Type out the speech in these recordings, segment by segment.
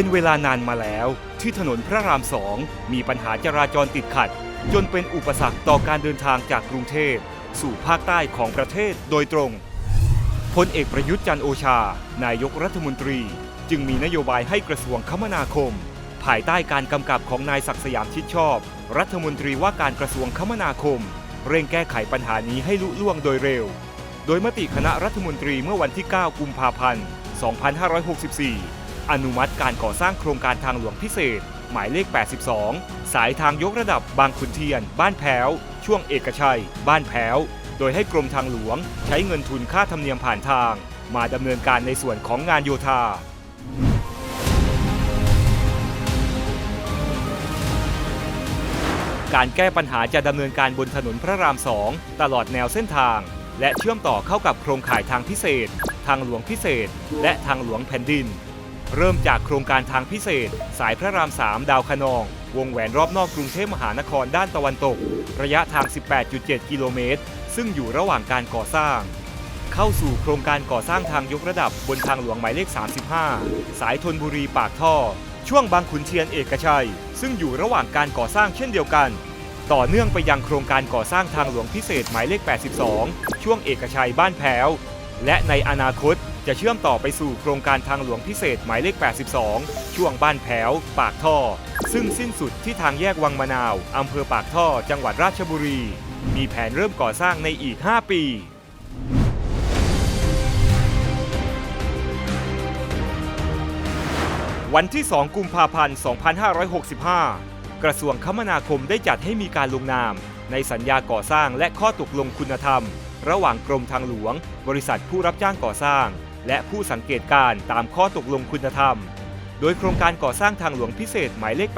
เป็นเวลานานมาแล้ว ที่ถนนพระรามสองมีปัญหาจราจรติดขัด จนเป็นอุปสรรคต่อการเดินทางจากกรุงเทพ สู่ภาคใต้ของประเทศโดยตรงพลเอกประยุทธ์จันโอชา นายกรัฐมนตรี จึงมีนโยบายให้กระทรวงคมนาคม ภายใต้การกำกับของนายศักดิ์สยามชิดชอบ รัฐมนตรีว่าการกระทรวงคมนาคม เร่งแก้ไขปัญหานี้ให้ลุล่วงโดยเร็ว โดยมติคณะรัฐมนตรีเมื่อวันที่ 9 กุมภาพันธ์ 2564 อนุมัติการก่อสร้างโครงการทางหลวงพิเศษ หมายเลข 82 สายทางยกระดับบางขุนเทียน บ้านแพ้ว ช่วงเอกชัย บ้านแพ้ว โดยให้กรมทางหลวงใช้เงินทุนค่าธรรมเนียมผ่านทาง มาดำเนินการในส่วนของงานโยธาการแก้ปัญหาจะดำเนินการบนถนนพระรามสองตลอดแนวเส้นทาง และเชื่อมต่อเข้ากับโครงข่ายทางพิเศษ ทางหลวงพิเศษ และทางหลวงแผ่นดิน เริ่มจากโครงการทางพิเศษ สายพระราม 3 ดาวคะนอง วงแหวนรอบนอกกรุงเทพมหานครด้านตะวันตก ระยะทาง 18.7 กิโลเมตร ซึ่งอยู่ระหว่างการก่อสร้าง เข้าสู่โครงการก่อสร้างทางยกระดับบนทางหลวงหมายเลข 35 สายธนบุรีปากท่อ ช่วงบางขุนเทียนเอกชัย ซึ่งอยู่ระหว่างการก่อสร้างเช่นเดียวกัน ต่อเนื่องไปยังโครงการก่อสร้างทางหลวงพิเศษหมายเลข 82 ช่วงเอกชัยบ้านแพ้ว และในอนาคต จะเชื่อมต่อไปสู่โครงการทางหลวงพิเศษหมายเลข 82 ช่วงบ้านแพ้วปากท่อ ซึ่งสิ้นสุดที่ทางแยกวังมะนาวอำเภอปากท่อ จังหวัดราชบุรี มีแผนเริ่มก่อสร้างในอีก 5 ปีวันที่ 2 กุมภาพันธ์ 2565 กระทรวงคมนาคมได้จัดให้มีการลงนาม ในสัญญาก่อสร้างและข้อตกลงคุณธรรม ระหว่างกรมทางหลวง บริษัทผู้รับจ้างก่อสร้าง และผู้สังเกตการณ์ตามข้อตกลงคุณธรรม โดยโครงการก่อสร้างทางหลวงพิเศษหมายเลข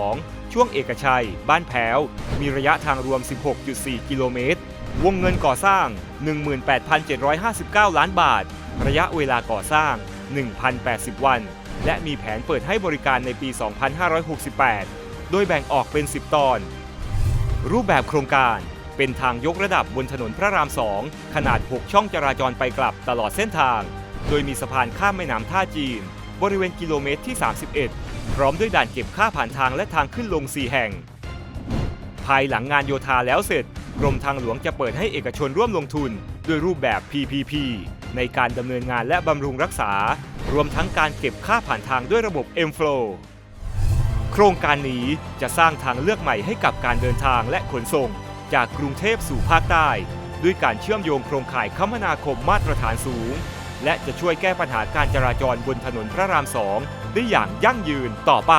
82 ช่วงเอกชัย บ้านแพ้ว มีระยะทางรวม 16.4 กิโลเมตร วงเงินก่อสร้าง 18,759 ล้านบาท ระยะเวลาก่อสร้าง 1,080 วัน และมีแผนเปิดให้บริการในปี 2568 โดยแบ่งออกเป็น 10 ตอน รูปแบบโครงการเป็นทางยกระดับบนถนนพระราม 2 ขนาด 6 ช่องจราจรไปกลับตลอดเส้นทาง โดยมีสะพานข้ามแม่น้ำท่าจีน บริเวณกิโลเมตรที่ 31 พร้อมด้วยด่านเก็บค่าผ่านทางและทางขึ้นลง 4 แห่ง ภายหลังงานโยธาแล้วเสร็จ กรมทางหลวงจะเปิดให้เอกชนร่วมลงทุน ด้วยรูปแบบ PPP ในการดำเนินงานและบำรุงรักษา รวมทั้งการเก็บค่าผ่านทางด้วยระบบ M-Flow โครงการนี้จะสร้างทางเลือกใหม่ให้กับการเดินทางและขนส่ง จากกรุงเทพสู่ภาคใต้ ด้วยการเชื่อมโยงโครงข่ายคมนาคมมาตรฐานสูง และจะช่วยแก้ปัญหาการจราจรบนถนนพระรามสองได้อย่างยั่งยืนต่อไป